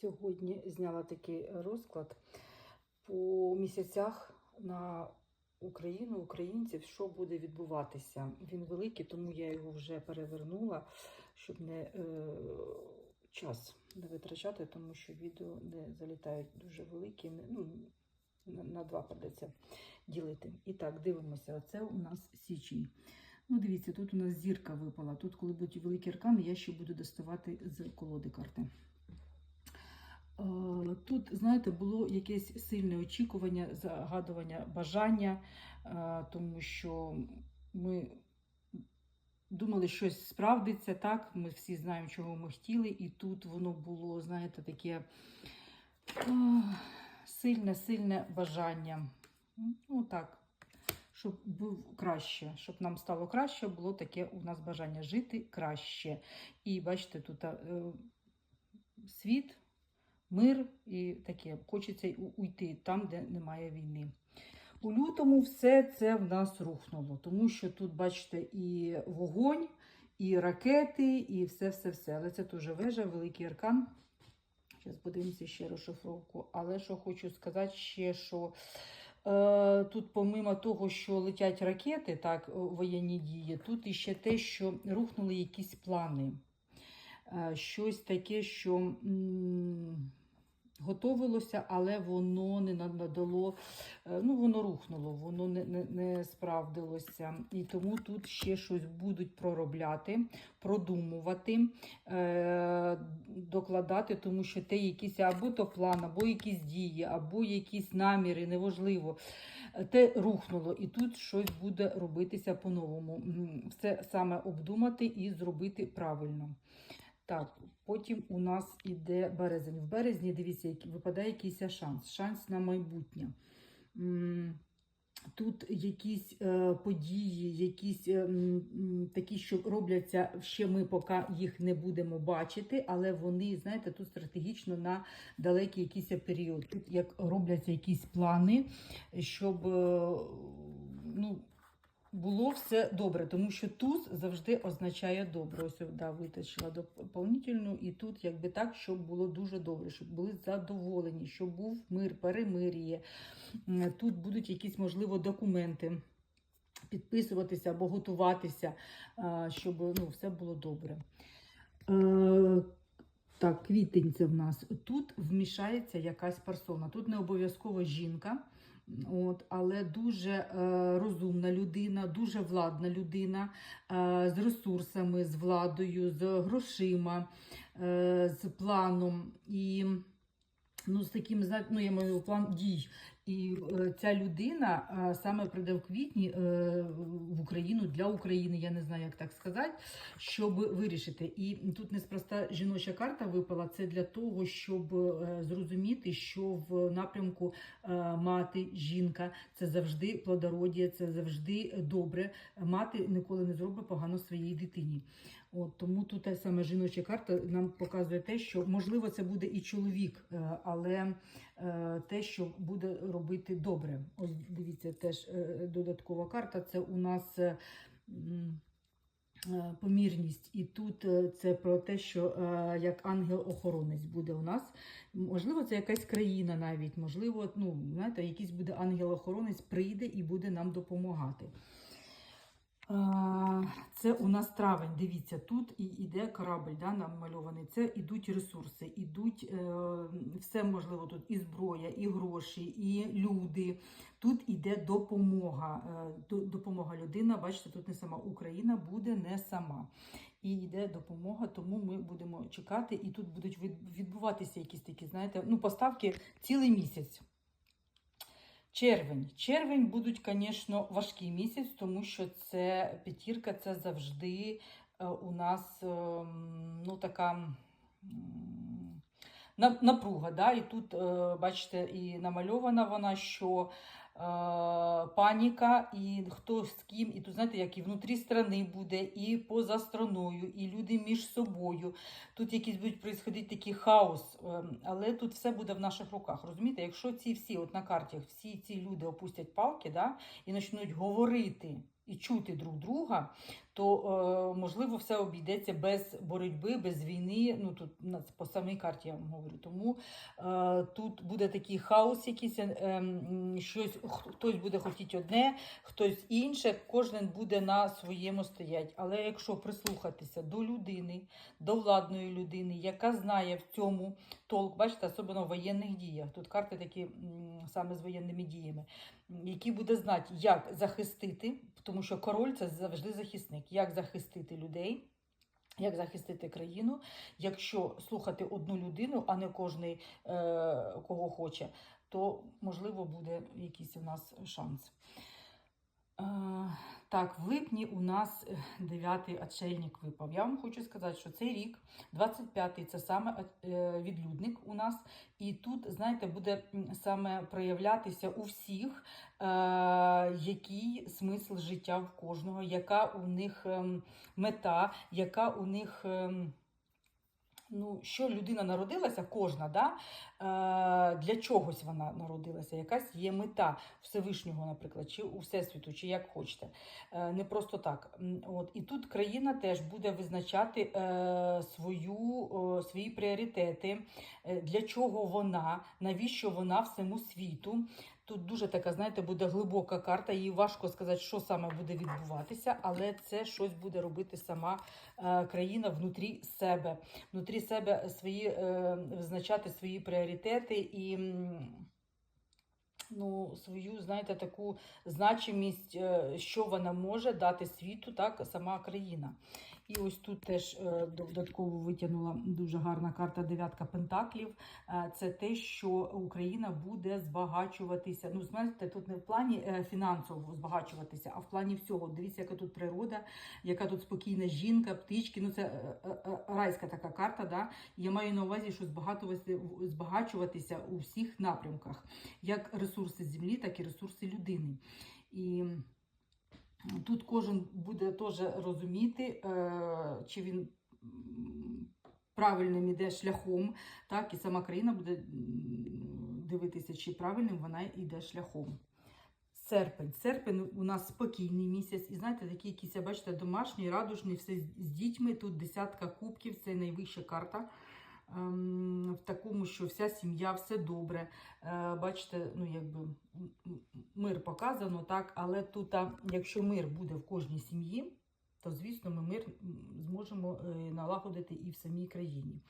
Сьогодні зняла такий розклад по місяцях на Україну, українців, що буде відбуватися. Він великий, тому я його вже перевернула, щоб не е, час не витрачати, тому що відео не залітають дуже великі. Ну, на, на два придеться ділити. І так, дивимося. Оце у нас січень. Ну, дивіться, тут у нас зірка випала. Тут, коли будуть великі аркани, я ще буду доставати з колоди карти. Тут, знаєте, було якесь сильне очікування, загадування, бажання, тому що ми думали, щось справдиться, так? Ми всі знаємо, чого ми хотіли, і тут воно було, знаєте, таке е, сильне, сильне бажання. Ну, так, щоб був краще, щоб нам стало краще, було таке у нас бажання жити краще. І бачите, тут е, світ мир і таке. Хочеться уйти там, де немає війни. У лютому все це в нас рухнуло, тому що тут, бачите, і вогонь, і ракети, і все-все-все. Але це теж вежа, великий аркан. Зараз подивимося ще розшифровку. Але що хочу сказати, ще що е, тут, помимо того, що летять ракети, так, воєнні дії, тут іще те, що рухнули якісь плани. Е, щось таке, що готовилося, але воно не надало, е, ну воно рухнуло, воно не, не, не справдилося. І тому тут ще щось будуть проробляти, продумувати, е, докладати, тому що те якісь або то план, або якісь дії, або якісь наміри, неважливо. Те рухнуло, і тут щось буде робитися по-новому. Все саме обдумати і зробити правильно. Так, потім у нас іде березень. В березні, дивіться, випадає якийсь шанс. Шанс на майбутнє. Тут якісь е, події, якісь е, такі, що робляться, ще ми поки їх не будемо бачити, але вони, знаєте, тут стратегічно на далекий якийсь період. Тут як робляться якісь плани, щоб е, ну, було все добре, тому що туз завжди означає добре. Ось да, витащила доповнительну, і тут якби так, щоб було дуже добре, щоб були задоволені, щоб був мир, перемир'я. Тут будуть якісь, можливо, документи підписуватися або готуватися, щоб ну, все було добре. Е, Так, квітень це в нас. Тут вмішається якась персона. Тут не обов'язково жінка, от, але дуже е, розумна людина, дуже владна людина е, з ресурсами, з владою, з грошима, е, з планом. І ну, з таким, ну, я маю план дій. І е, ця людина е, саме прийде в квітні е, в Україну для України, я не знаю, як так сказати, щоб вирішити. І тут неспроста жіноча карта випала. Це для того, щоб зрозуміти, що в напрямку мати, жінка це завжди плодородія, це завжди добре. Мати ніколи не зробить погано своїй дитині. От тому тут та саме жіноча карта нам показує те, що можливо це буде і чоловік, е, але е, те, що буде робити добре. Ось дивіться, теж е, додаткова карта. Це у нас. Помірність, і тут це про те, що як ангел-охоронець буде у нас. Можливо, це якась країна навіть, можливо, ну, знаєте, якийсь буде ангел-охоронець, прийде і буде нам допомагати. Це у нас травень. Дивіться, тут і йде корабль да, намальований. Це ідуть ресурси, ідуть е, все можливо тут і зброя, і гроші, і люди. Тут іде допомога. Е, допомога людина. Бачите, тут не сама Україна буде не сама. І йде допомога, тому ми будемо чекати. І тут будуть відбуватися якісь такі, знаєте, ну, поставки цілий місяць. Червень. Червень будуть, звісно, важкий місяць, тому що це п'ятірка, це завжди е, у нас ем, ну, така на- напруга. Да? І тут, е, бачите, і намальована вона, що паніка, і хто з ким, і тут, знаєте, як і внутрі страни буде, і поза страною, і люди між собою. Тут якісь будуть происходити такий хаос, ем, але тут все буде в наших руках. Розумієте, якщо ці всі, от на картах, всі ці люди опустять палки да, і почнуть говорити і чути друг друга, то е, можливо все обійдеться без боротьби, без війни. Ну тут по самій карті я вам говорю. Тому е, тут буде такий хаос, якийсь е, щось хтось буде хотіти одне, хтось інше. Кожен буде на своєму стоять. Але якщо прислухатися до людини, до владної людини, яка знає в цьому толк, бачите, особливо в воєнних діях. Тут карти такі саме з воєнними діями, які буде знати, як захистити, тому що король це завжди захисник, як захистити людей. Як захистити країну, якщо слухати одну людину, а не кожний е, кого хоче, то можливо буде якийсь у нас шанс. Так, в липні у нас е, дев'ятий очельник випав. Я вам хочу сказати, що цей рік, 25-й, це саме е, відлюдник у нас. І тут, знаєте, буде саме проявлятися у всіх, е, який смисл життя в кожного, яка у них ем, мета, яка у них. Ну, що людина народилася, кожна, да? е, для чогось вона народилася, якась є мета Всевишнього, наприклад, чи у Всесвіту, чи як хочете. Е, не просто так. От. І тут країна теж буде визначати е, свою, е, свої пріоритети, е, для чого вона, навіщо вона всьому світу. Тут дуже така, знаєте, буде глибока карта, їй важко сказати, що саме буде відбуватися, але це щось буде робити сама е, країна внутрі себе, внутрі себе свої, е, визначати свої пріоритети і. Ну, свою, знаєте, таку значимість, е, що вона може дати світу, так, сама країна. І ось тут теж е, додатково витягнула дуже гарна карта дев'ятка пентаклів. Е, Це те, що Україна буде збагачуватися. Ну, знаєте, тут не в плані е, фінансово збагачуватися, а в плані всього. Дивіться, яка тут природа, яка тут спокійна жінка, птички. Ну, це райська така карта. Да? Я маю на увазі, що збагачуватися у всіх напрямках, як ресурси землі, так і ресурси людини. І Тут кожен буде теж розуміти, е, чи він правильним іде шляхом, так, і сама країна буде дивитися, чи правильним вона йде шляхом. Серпень. Серпень у нас спокійний місяць. І знаєте, такий якийсь, бачите, домашній, радужний, все з дітьми. Тут десятка кубків, це найвища карта. Ем, В такому, що вся сім'я, все добре. Е, Бачите, ну якби мир показано, так, але тут, якщо мир буде в кожній сім'ї, то звісно ми мир зможемо е, налагодити і в самій країні.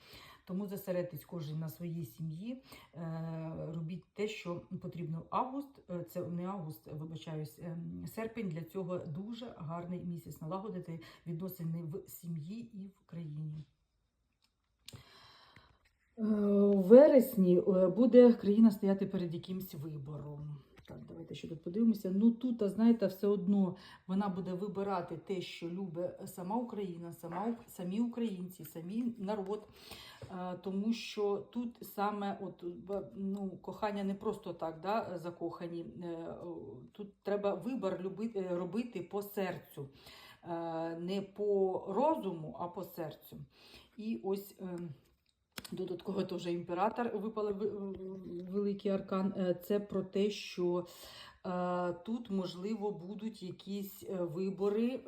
Тому зосередьтесь кожен на своїй сім'ї, е, робіть те, що потрібно. Август, це не август, вибачаюсь, ем, серпень для цього дуже гарний місяць налагодити відносини в сім'ї і в країні. Е, У вересні е, буде країна стояти перед якимсь вибором. Так, давайте ще тут подивимося. Ну тут, а знаєте, все одно вона буде вибирати те, що любить сама Україна, сама, самі українці, самі народ. Е, Тому що тут саме от, ну, кохання не просто так да, закохані. Тут треба вибір робити по серцю. Не по розуму, а по серцю. І ось. Е, Додатково теж імператор випали великий аркан. Е, Це про те, що е, тут, можливо, будуть якісь е, вибори е,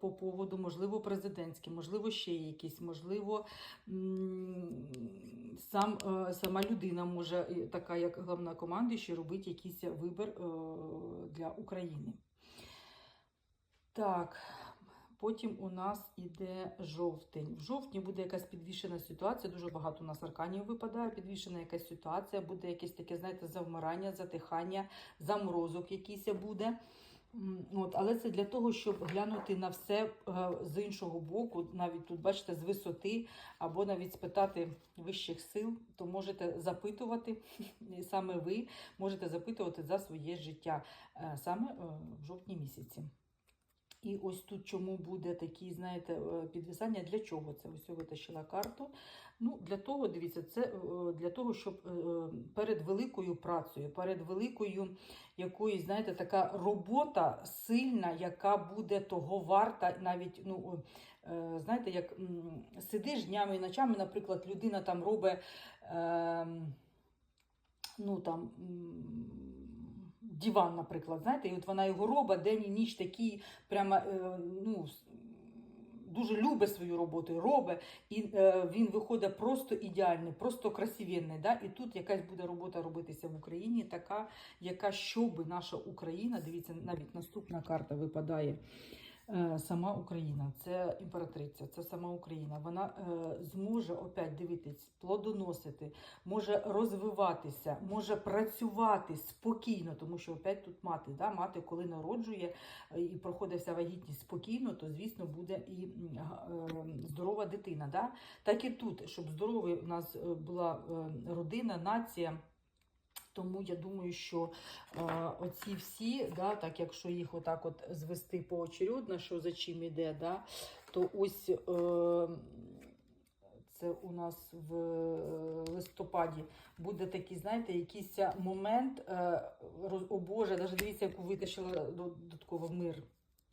по поводу, можливо, президентські, можливо, ще якісь, можливо, сам, е, сама людина може, е, така як головна команда, ще робити якийсь вибір е, для України. Так. Потім у нас іде жовтень. В жовтні буде якась підвішена ситуація. Дуже багато у нас арканів випадає. Підвішена якась ситуація, буде якесь таке, знаєте, завмирання, затихання, заморозок якийсь буде. От, але це для того, щоб глянути на все е, з іншого боку, навіть тут, бачите, з висоти, або навіть спитати вищих сил, то можете запитувати, і саме ви можете запитувати за своє життя е, саме е, в жовтні місяці. І ось тут чому буде такі, знаєте, е, підвисання. Для чого це? Ось я витащила карту. Ну, для того, дивіться, це е, для того, щоб е, перед великою працею, перед великою якоюсь, знаєте, така робота сильна, яка буде того варта, навіть, ну, знаєте, як сидиш днями і ночами, наприклад, людина там робить. Е, ну там диван, наприклад, знаєте, і от вона його робить день і ніч такий, прямо, е, ну, дуже любить свою роботу, робить, і е, він виходить просто ідеальний, просто красивенний. Да? І тут якась буде робота робитися в Україні, така, яка щоби наша Україна, дивіться, навіть наступна карта випадає. Е, Сама Україна, це імператриця, це сама Україна. Вона е, зможе опять дивитись, плодоносити, може розвиватися, може працювати спокійно, тому що опять тут мати, да? мати, коли народжує е, і проходить вся вагітність спокійно, то звісно буде і здорова дитина. Да? Так і тут, щоб здоровою у нас була родина, нація. Тому я думаю, що е, оці всі, да, так якщо їх отак от звести поочередно, що за чим іде, да, то ось е, це у нас в листопаді буде такий, знаєте, якийсь момент, е, о Боже, навіть дивіться, яку витащила додатково мир.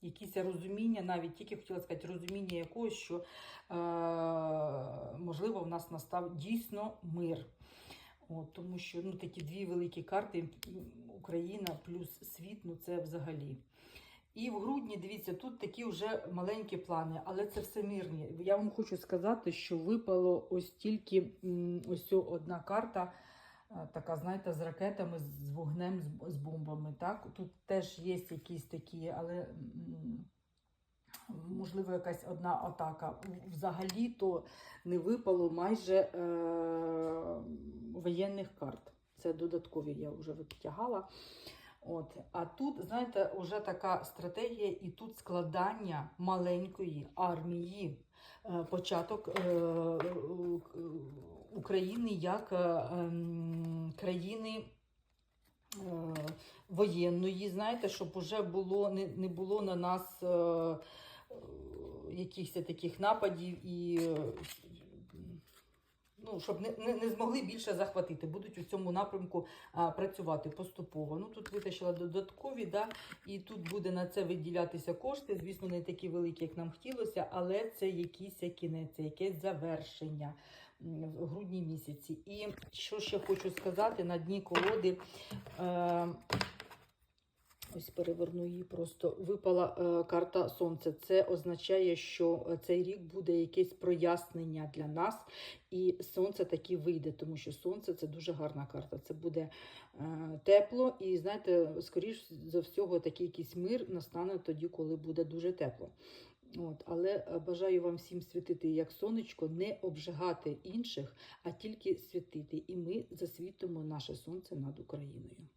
Якісь розуміння, навіть тільки хотіла сказати, розуміння якогось, що е, можливо в нас настав дійсно мир. От, тому що ну, такі дві великі карти Україна плюс світ, ну це взагалі. І в грудні, дивіться, тут такі вже маленькі плани, але це все мирні. Я вам хочу сказати, що випало ось тільки ось одна карта, е, така, знаєте, з ракетами, з вогнем, з бомбами. Так? Тут теж є якісь такі, але. Можливо, якась одна атака. Взагалі то не випало майже е, воєнних карт. Це додаткові я вже витягала. От. А тут, знаєте, вже така стратегія, і тут складання маленької армії, е, початок е, України як е, ем, країни. Воєнної, знаєте, щоб уже було не, було на нас якихось таких нападів і е, ну, щоб не, не, не змогли більше захватити. Будуть у цьому напрямку а, працювати поступово. Ну тут витащила додаткові, да, і тут буде на це виділятися кошти. Звісно, не такі великі, як нам хотілося, але це якийсь кінець, це якесь завершення в грудні місяці. І що ще хочу сказати на дні колоди. Е, Ось переверну її просто. Випала е, карта Сонця. Це означає, що е, цей рік буде якесь прояснення для нас, і сонце таки вийде, тому що сонце це дуже гарна карта. Це буде е, тепло, і знаєте, скоріш за всього, такий якийсь мир настане тоді, коли буде дуже тепло. От, але е, бажаю вам всім світити як сонечко, не обжигати інших, а тільки світити. І ми засвітимо наше сонце над Україною.